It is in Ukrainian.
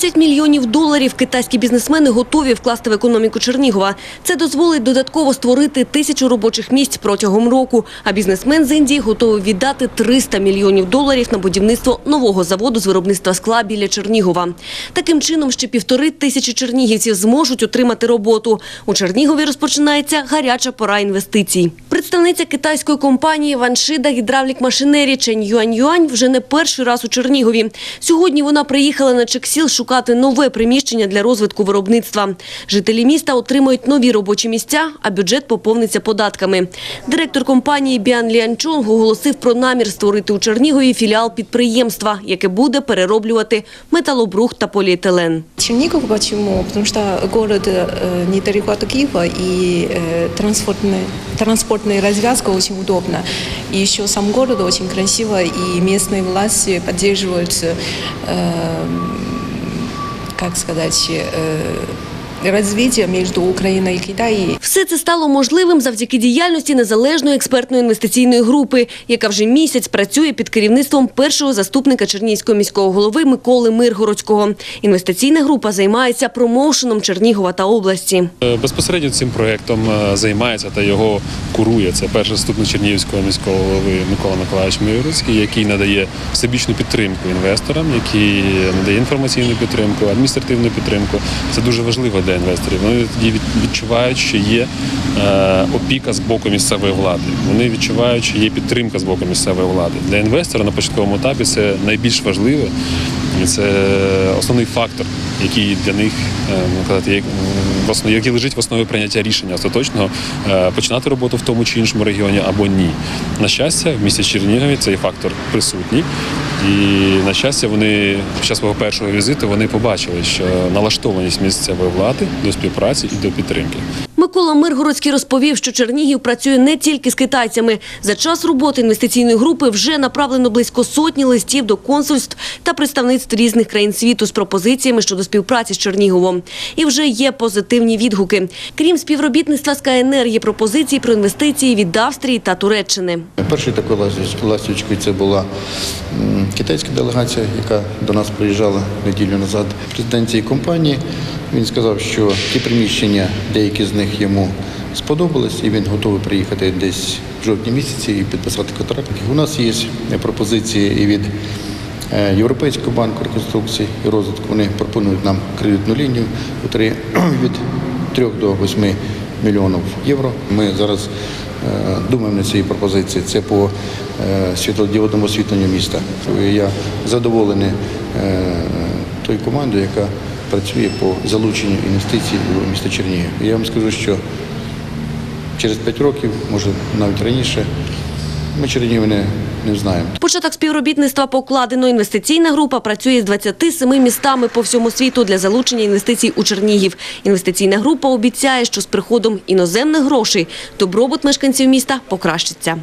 30 мільйонів доларів китайські бізнесмени готові вкласти в економіку Чернігова. Це дозволить додатково створити тисячу робочих місць протягом року. А бізнесмен з Індії готовий віддати 300 мільйонів доларів на будівництво нового заводу з виробництва скла біля Чернігова. Таким чином, ще півтори тисячі чернігівців зможуть отримати роботу. У Чернігові розпочинається гаряча пора інвестицій. Представниця китайської компанії Ваншида гідравлік машинері Чен Юань Юань вже не перший раз у Чернігові. Сьогодні вона приїхала на Чексіл шукати нове приміщення для розвитку виробництва. Жителі міста отримують нові робочі місця, а бюджет поповниться податками. Директор компанії Біан Ліанчонг оголосив про намір створити у Чернігові філіал підприємства, яке буде перероблювати металобрухт та поліетилен. Чернигов почему? Потому что город э, недалеко от Киева и э, транспортная, транспортная развязка очень удобна. И еще сам город очень красиво, и местные власти поддерживают, э, как сказать, э, развитие между Украиной и Китаем. Все це стало можливим завдяки діяльності незалежної експертної інвестиційної групи, яка вже місяць працює під керівництвом першого заступника Чернігівського міського голови Миколи Миргородського. Інвестиційна група займається промоушеном Чернігова та області. Е, Безпосередньо цим проєктом е, займається та його курує. Це перший заступник Чернігівського міського голови Микола Миколаївич Мирицький, який надає всебічну підтримку інвесторам, який надає інформаційну підтримку, адміністративну підтримку. Це дуже важливо для інвесторів. Вони тоді від- відчувають, що є е, опіка з боку місцевої влади. Вони відчувають, що є підтримка з боку місцевої влади. Для інвестора на початковому етапі це найбільш важливе. Це основний фактор, який для них е, ну, казати, як, в основі, який лежить в основі прийняття рішення остаточного е, починати роботу в тому чи іншому регіоні або ні. На щастя, в місті Чернігові цей фактор присутній. І на щастя, вони під час свого першого візиту вони побачили, що налаштованість місцевої влади до співпраці і до підтримки. Микола Миргородський розповів, що Чернігів працює не тільки з китайцями. За час роботи інвестиційної групи вже направлено близько сотні листів до консульств та представництв різних країн світу з пропозиціями щодо співпраці з Черніговом. І вже є позитивні відгуки. Крім співробітництва з КНР, є пропозиції про інвестиції від Австрії та Туреччини. Першою такою ластівочкою це була китайська делегація, яка до нас приїжджала неділю назад. Президент цієї компанії він сказав, що ті приміщення, деякі з них йому сподобались, і він готовий приїхати десь в жовтні місяці і підписати контракт. У нас є пропозиції і від е, Європейського банку реконструкції і розвитку. Вони пропонують нам кредитну лінію від 3 до 8 мільйонів євро. Ми зараз думаємо на цієї пропозиції. Це по е, світлодіодному освітленню міста. Я задоволений той тою командою, яка працює по залученню інвестицій у місто Чернігів. Я вам скажу, що через 5 років, може навіть раніше, ми Чернігів не, не знаємо. Початок співробітництва покладено. Інвестиційна група працює з 27 містами по всьому світу для залучення інвестицій у Чернігів. Інвестиційна група обіцяє, що з приходом іноземних грошей добробут мешканців міста покращиться.